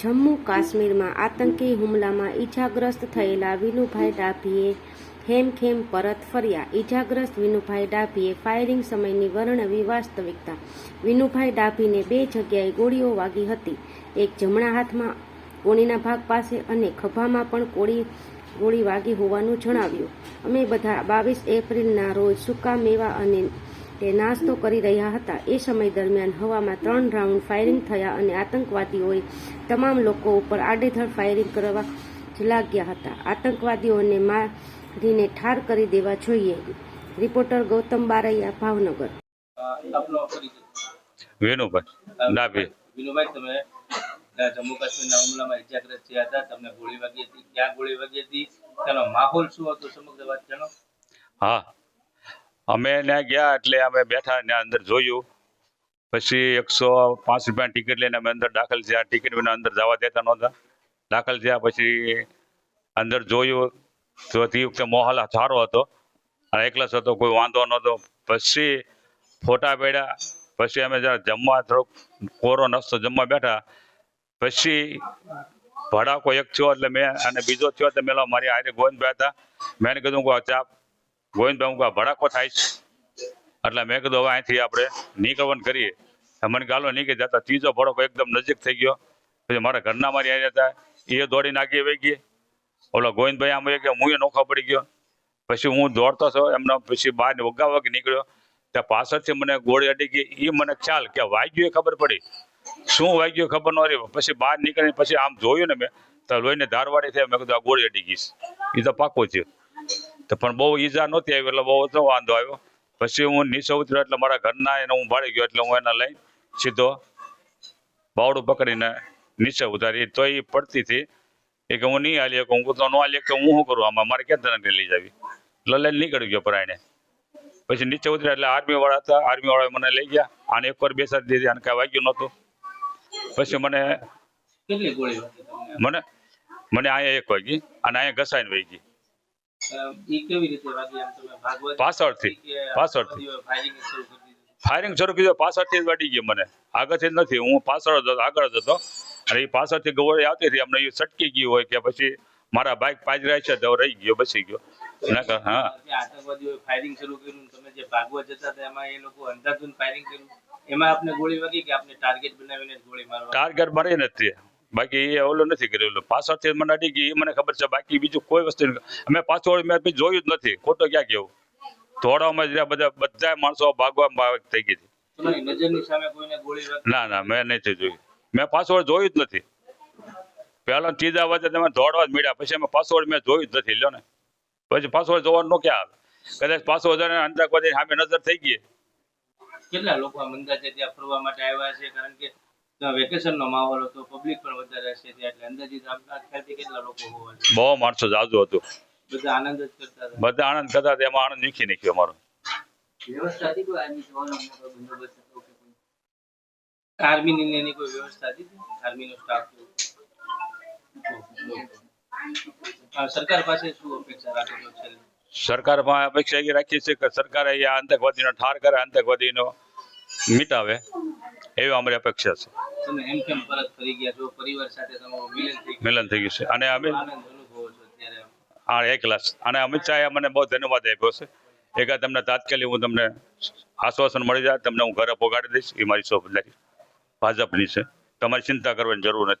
જમ્મુ કાશ્મીરમાં આતંકી હુમલામાં ઈજાગ્રસ્ત થયેલા વિનુભાઈ ડાભીએ હેમખેમ પરત ફર્યા. ઈજાગ્રસ્ત વિનુભાઈ ડાભીએ ફાયરિંગ સમયની વર્ણવી વાસ્તવિકતા વિનુભાઈ ડાભીને બે જગ્યાએ ગોળીઓ વાગી હતી. એક જમણા હાથમાં કોણીના ભાગ પાસે અને ખભામાં પણ કોળી ગોળી વાગી હોવાનું જણાવ્યું. અમે બધા બાવીસ એપ્રિલના રોજ સૂકા મેવા અને તે નાસ્તો કરી રહ્યા હતા. એ સમય દરમિયાન હવામાં ત્રણ રાઉન્ડ ફાયરિંગ થયા અને આતંકવાદીઓએ તમામ લોકો ઉપર આડેધડ ફાયરિંગ કરવા જ લાગ્યા હતા. આતંકવાદીઓને મારીને ઠાર કરી દેવા જોઈએ. રિપોર્ટર ગૌતમ બારૈયા ભાવનગર. પરિચય. ડાભી. વિનુભાઈ તમે જમ્મુ કાશ્મીરના હુમલામાં ઇજાગ્રસ્ત થયા હતા. તમને ગોળી વાગી હતી. ક્યાં ગોળી વાગી હતી? તેનો માહોલ શું હતો? સમગ્ર વાત જાણો. હા. અમે ત્યાં ગયા એટલે અમે બેઠા ત્યાં અંદર જોયું. પછી એકસો પાંચ રૂપિયાની ટિકિટ લઈને અમે અંદર દાખલ થયા. ટિકિટ વિના અંદર જવા દેતા નહોતા. દાખલ થયા પછી અંદર જોયું. તો તે વખતે મોહલ સારો હતો. અને એકલાસ હતો, કોઈ વાંધો નહોતો. પછી ફોટા પડ્યા. પછી અમે જ્યારે જમવા થોડોક કોરો નસ્તો જમવા બેઠા. પછી ભડાકો એક થયો એટલે મેં અને બીજો થયો એટલે મેં મારી આરે ગોવિંદભાઈ હતા. મેં એને કીધું કે આ ચા, ગોવિંદભાઈ, હું ભડાકો થાય છે. એટલે મેં કીધું, હવે અહીંથી આપણે નીકળવાનું કરીએ. મને ગાલો નીકળી જતા ત્રીજો ભડાકો એકદમ નજીક થઈ ગયો. પછી મારા ઘરના મારી આવી હતા. એ દોડી નાખી વહી ગઈ. ઓલો ગોવિંદભાઈ આમ વહી ગયો હું એ નોખો પડી ગયો. પછી હું દોડતો હતો એમનો પછી બહાર વગા વગી નીકળ્યો. ત્યાં પાછળથી મને ગોળી અડી ગઈ. એ મને ખ્યાલ કે વાગ્યું એ ખબર પડી. શું વાગ્યું ખબર ન રહી પછી બહાર નીકળીને પછી આમ જોયું ને મેં, તો લોહીને ધારવાડી થઈ, મેં કીધું, આ ગોળી અડી ગઈ. એ તો પાકો છે તો પણ બહુ ઈજા નહોતી આવી, એટલે બહુ ઓછો વાંધો આવ્યો. પછી હું નીચે ઉતર્યો, એટલે મારા ઘરના એને હું ભાળી ગયો, એટલે હું એને લઈને સીધો બાવડું પકડીને નીચે ઉતારી. તો એ પડતી હતી એ કે હું નહીં હાલી હું તો ન હાલી શકતો હું શું કરું? આમાં મારે ક્યાં તને લઈ જાવી? એટલે લઈને નીકળી ગયો પરાયણે પછી નીચે ઉતર્યા, એટલે આર્મી વાળા હતા આર્મી વાળા મને લઈ ગયા. આને એકવાર બેસાડી દીધી અને કાંઈ વાગ્યું નહોતું. પછી મને કેટલી ગોળી મને મને અહીંયા એક વાગી અને અહીંયા ઘસાઈને વહી ગઈ. પાછળથી પાછળથી. ફાયરિંગ શરૂ કર્યું પાછળથી જ વાડી ગઈ મને. આગળથી જ નથી હું પાછળ જ હતો આગળ જ હતો. અને એ પાછળથી ગોળી આવતી હતી અમને એ સટકી ગયું હોય કે પછી મારા બાઇક પાજરાય છે તો રહી ગયો બસી ગયો. હા. આતંકવાદીઓએ ફાયરિંગ શરૂ કર્યું તમે જે ભાગવા જતા હતા એમાં એ લોકો અંધાધૂંધ ફાયરિંગ કર્યું? એમાં આપને ગોળી વાગી કે આપને ટાર્ગેટ બનાવીને ગોળી મારવા? ટાર્ગેટ મારી નથી. બાકી એ ઓલો નથી કરેલું પાછળથી મને અડી ગઈ એ મને ખબર છે. બાકી બીજું કોઈ વસ્તુ અમે પાછળ મેં જોયું જ નથી. ખોટો ક્યાં કેવું દોડવામાં જ રહ્યા બધા બધા માણસો ભાગવા ભાગ થઈ ગઈ હતી. નજરની સામે કોઈને ગોળી ના ના મેં નથી જોયું. મેં પાછળ જોયું જ નથી. પહેલા ત્રીજા વાગે તમે દોડવા જ મળ્યા. પછી અમે પાસવર્ડ મેં જોયું જ નથી. લ્યો ને. પછી પાસવર્ડ જોવાનું ન ક્યાં આવે? કદાચ પાસવર્ડ જઈને સામે નજર થઈ ગઈ. કેટલા લોકો આ મંદા ત્યાં ફરવા માટે આવ્યા છે? કારણ કે ત્યાં વેકેશન નો માહોલ હતો પબ્લિક પણ વધારે હશે ત્યાં એટલે અંદાજિત આપના ખ્યાલથી કેટલા લોકો હોવા જોઈએ? બહુ માણસો જાજુ હતું. બધા આનંદ જ કરતા હતા. બધા આનંદ કરતા હતા એમાં આનંદ નીકળી નીકળ્યો અમારો. વ્યવસ્થા હતી કોઈ આર્મી જવાનો બંદોબસ્ત હતો કે આર્મી આર્મીની એની કોઈ વ્યવસ્થા હતી? આર્મીનો સ્ટાફ સરકાર પાસે શું અપેક્ષા રાખો છો છેલ્લે? સરકારમાં અપેક્ષા એ રાખીએ છીએ કે સરકારે આ આતંકવાદીનો ઠાર કરે આતંકવાદીનો મિટાવે એવી અમારી અપેક્ષા છે. તમે એમ કેમ પરત ફરી ગયા છો? પરિવાર સાથે તમારું મિલન થઈ ગયું મિલન થઈ ગયું છે. અને અમે આ એક ક્લાસ અને અમિત શાહે મને બહુ ધન્યવાદ આપ્યો છે. એકા તમને તાત્કાલિક હું તમને આશ્વાસન મળી જાય તમને હું ઘરે પહોંચાડી દઈશ. એ મારી સોપદારી ભાજપની છે. તમારી ચિંતા કરવાની જરૂર નથી.